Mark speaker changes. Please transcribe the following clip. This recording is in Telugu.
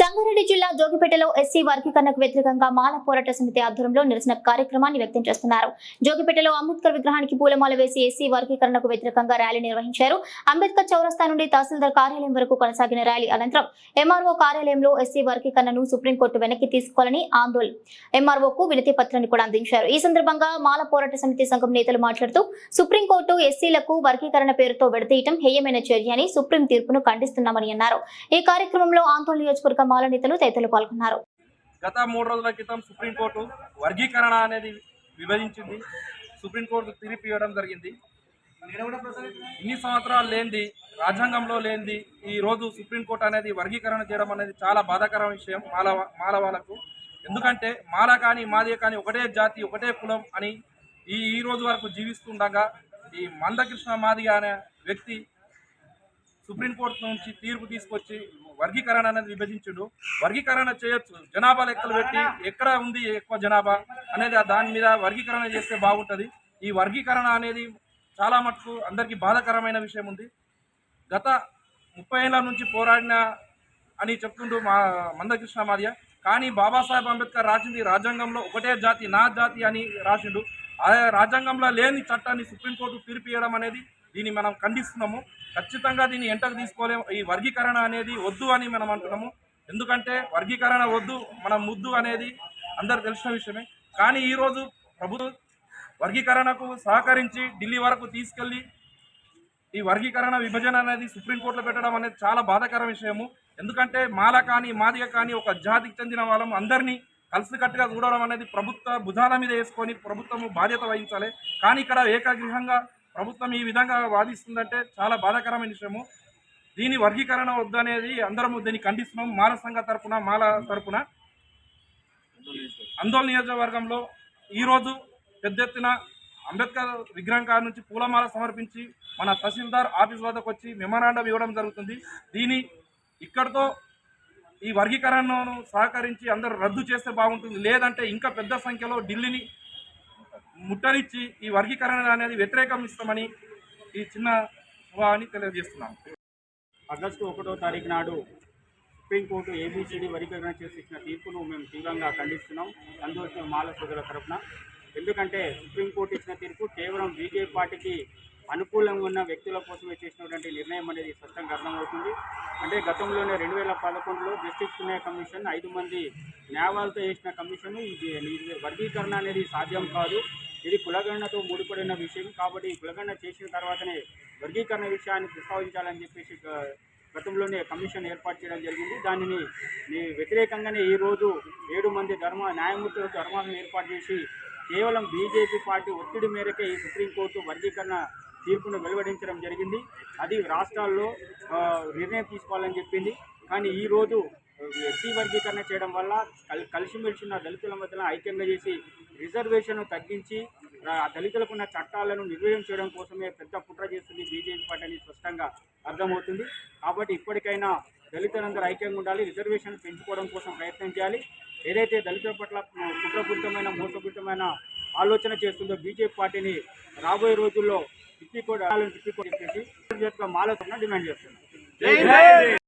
Speaker 1: Sangareddy జిల్లా జోగిపేటలో ఎస్సీ వర్గీకరణకు వ్యతిరేకంగా మాల పోరాట సమితి ఆధ్వర్యంలో నిరసన కార్యక్రమాన్ని వ్యక్తం చేస్తున్నారు. జోగిపేటలో అంబేద్కర్ విగ్రహానికి పూలమాల వేసి ఎస్సీ వర్గీకరణకు వ్యతిరేకంగా ర్యాలీ నిర్వహించారు. అంబేద్కర్ చౌరస్తా నుండి తహసీల్దార్ కార్యాలయం వరకు కొనసాగిన ర్యాలీ అనంతరం ఎంఆర్ఓ కార్యాలయంలో ఎస్సీ వర్గీకరణను సుప్రీంకోర్టు వెనక్కి తీసుకోవాలని ఆందోళన ఎంఆర్ఓకు వినతి పత్రాన్ని కూడా అందించారు. ఈ సందర్భంగా మాల పోరాట సమితి సంఘం నేతలు మాట్లాడుతూ సుప్రీంకోర్టు ఎస్సీలకు వర్గీకరణ పేరుతో విడతీయటం హేయమైన చర్య అని సుప్రీం తీర్పును ఖండిస్తున్నామని అన్నారు. ఈ కార్యక్రమంలో ఆందోళన నియోజకవర్గం మాల నేతలు తదితరులు పాల్గొన్నారు.
Speaker 2: గత మూడు రోజుల క్రితం సుప్రీంకోర్టు వర్గీకరణ అనేది విభజించింది. సుప్రీంకోర్టు తీర్పు ఇవ్వడం జరిగింది. ఇన్ని సంవత్సరాలు లేనిది రాజ్యాంగంలో లేనిది ఈ రోజు సుప్రీంకోర్టు అనేది వర్గీకరణ చేయడం అనేది చాలా బాధాకర విషయం మాల మాలవాళ్ళకు. ఎందుకంటే మాల కానీ మాదే కానీ ఒకటే జాతి ఒకటే కులం అని ఈ ఈ రోజు వరకు జీవిస్తుండగా ఈ మందకృష్ణ మాదిగ అనే వ్యక్తి సుప్రీంకోర్టు నుంచి తీర్పు తీసుకొచ్చి వర్గీకరణ అనేది విభజించుడు. వర్గీకరణ చేయొచ్చు. జనాభా లెక్కలు పెట్టి ఎక్కడ ఉంది ఎక్కువ జనాభా అనేది ఆ దాని మీద వర్గీకరణ చేస్తే బాగుంటుంది. ఈ వర్గీకరణ అనేది చాలా మటుకు అందరికీ బాధాకరమైన విషయం ఉంది. గత ముప్పై ఏళ్ళ నుంచి పోరాడిన అని చెప్తుంటూ మా మందకృష్ణ మాదియ. కానీ బాబాసాహెబ్ అంబేద్కర్ రాసింది రాజ్యాంగంలో ఒకటే జాతి నా జాతి అని రాసిండు. ఆ రాజ్యాంగంలో లేని చట్టాన్ని సుప్రీంకోర్టు తీర్పు ఇవ్వడం అనేది దీన్ని మనం ఖండిస్తున్నాము. ఖచ్చితంగా దీన్ని ఎంటకు తీసుకోలేము. ఈ వర్గీకరణ అనేది వద్దు అని మనం అంటున్నాము. ఎందుకంటే వర్గీకరణ వద్దు మన ముద్దు అనేది అందరు తెలిసిన విషయమే. కానీ ఈరోజు ప్రభుత్వం వర్గీకరణకు సహకరించి ఢిల్లీ వరకు తీసుకెళ్ళి ఈ వర్గీకరణ విభజన అనేది సుప్రీంకోర్టులో పెట్టడం అనేది చాలా బాధాకర విషయము. ఎందుకంటే మాల కానీ మాదిగ కానీ ఒక జాతికి చెందిన వాళ్ళం. అందరినీ కలిసికట్టుగా చూడడం అనేది ప్రభుత్వ భుజాల మీద వేసుకొని ప్రభుత్వము బాధ్యత వహించాలి. కానీ ఇక్కడ ఏకగ్రీహంగా ప్రభుత్వం ఈ విధంగా వాదిస్తుందంటే చాలా బాధాకరమైన విషయము. దీని వర్గీకరణ వద్దనేది అందరము దీన్ని ఖండిస్తున్నాం. మాల సంఘ తరఫున మాల తరఫున అందోళన నియోజకవర్గంలో ఈరోజు పెద్ద ఎత్తున అంబేద్కర్ విగ్రహం కాడ నుంచి పూలమాల సమర్పించి మన తహసీల్దార్ ఆఫీస్ వద్దకు వచ్చి మెమరాండం ఇవ్వడం జరుగుతుంది. దీని ఇక్కడితో ఈ వర్గీకరణను సహకరించి అందరూ రద్దు చేస్తే బాగుంటుంది. లేదంటే ఇంకా పెద్ద సంఖ్యలో ఢిల్లీని ముట్టనిచ్చి ఈ వర్గీకరణ అనేది వ్యతిరేకం ఇస్తామని ఈ చిన్న అని తెలియజేస్తున్నాం.
Speaker 3: ఆగస్టు ఒకటో తారీఖు నాడు సుప్రీంకోర్టు ఏబిసిడి వర్గీకరణ చేసి ఇచ్చిన తీర్పును మేము తీవ్రంగా ఖండిస్తున్నాం. సంతోషం మాల సోదరుల తరఫున ఎందుకంటే సుప్రీంకోర్టు ఇచ్చిన తీర్పు కేవలం బీజేపీ పార్టీకి అనుకూలంగా ఉన్న వ్యక్తుల కోసమే చేసినటువంటి నిర్ణయం అనేది స్పష్టంగా అర్థమవుతుంది. అంటే గతంలోనే రెండు వేల పదకొండులో జస్టిస్ పుణ్య కమిషన్ ఐదు మంది న్యాయాలతో చేసిన కమిషన్ ఇది వర్గీకరణ అనేది సాధ్యం కాదు. ఇది కులగణనతో ముడిపడిన విషయం కాబట్టి ఈ కులగణన చేసిన తర్వాతనే వర్గీకరణ విషయాన్ని ప్రస్తావించాలని చెప్పేసి గతంలోనే కమిషన్ ఏర్పాటు చేయడం జరిగింది. దానిని ని వ్యతిరేకంగానే ఈరోజు ఏడు మంది ధర్మ న్యాయమూర్తుల ధర్మాలను ఏర్పాటు చేసి కేవలం బీజేపీ పార్టీ ఒత్తిడి మేరకే ఈ సుప్రీంకోర్టు వర్గీకరణ తీర్పును వెలువడించడం జరిగింది. అది రాష్ట్రాల్లో నిర్ణయం తీసుకోవాలని చెప్పింది. కానీ ఈరోజు ఎస్సీ వర్గీకరణ చేయడం వల్ల కల్ కలిసిమెలిసి ఉన్న దళితుల మధ్యన ఐక్యంగా చేసి రిజర్వేషన్ తగ్గించి ఆ దళితులకు ఉన్న చట్టాలను నిర్వహణ చేయడం కోసమే పెద్ద కుట్ర చేస్తుంది బీజేపీ పార్టీ అనేది స్పష్టంగా అర్థమవుతుంది. కాబట్టి ఇప్పటికైనా దళితులందరూ ఐక్యంగా ఉండాలి రిజర్వేషన్ పెంచుకోవడం కోసం ప్రయత్నం చేయాలి. ఏదైతే దళితుల పట్ల కుట్రపూరితమైన మోసపూరితమైన ఆలోచన చేస్తుందో బీజేపీ పార్టీని రాబోయే రోజుల్లో తిప్పికోడాలని తిప్పికోడి చెప్పేసి మాలతో డిమాండ్ చేస్తున్నాం